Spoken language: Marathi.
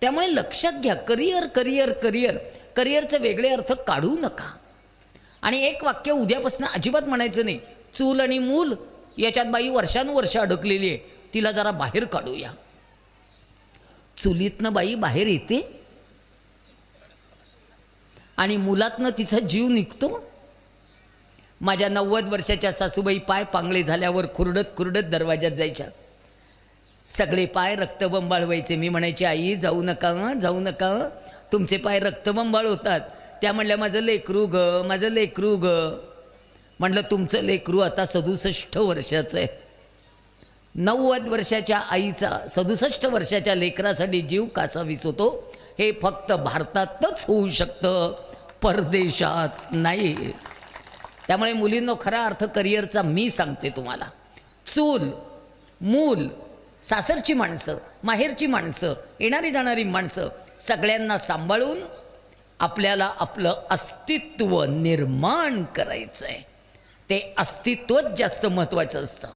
त्यामुळे लक्षात घ्या करिअर करिअर करिअर. करिअरचे वेगळे अर्थ काढू नका. आणि एक वाक्य उद्यापासून अजिबात म्हणायचं नाही. चूल आणि मूल याच्यात बाई वर्षानुवर्ष अडकलेली आहे. तिला जरा बाहेर काढूया. चुलीतनं बाई बाहेर येते. आणि मुलातनं तिचा जीव निघतो. माझ्या नव्वद वर्षाच्या सासूबाई पाय पांगळे झाल्यावर खुरडत खुरडत दरवाज्यात जायच्या. सगळे पाय रक्तबंबाळ व्हायचे. मी म्हणायची आई जाऊ नका जाऊ नका. तुमचे पाय रक्तबंबाळ होतात. त्या म्हणल्या माझं लेकरू ग माझं लेकरू ग. म्हटलं तुमचं लेकरू आता सदुसष्ट वर्षाचं आहे. नव्वद वर्षाच्या आईचा सदुसष्ट वर्षाच्या लेकरासाठी जीव कासा विसवतो हे फक्त भारतातच होऊ शकतं. परदेशात नाही. त्यामुळे मुलींनो खरा अर्थ करिअरचा मी सांगते तुम्हाला. चूल मूल सासरची माणसं माहेरची माणसं येणारी जाणारी माणसं सगळ्यांना सांभाळून आपल्याला आपलं अस्तित्व निर्माण करायचं आहे ते अस्तित्वच जास्त महत्त्वाचं असतं.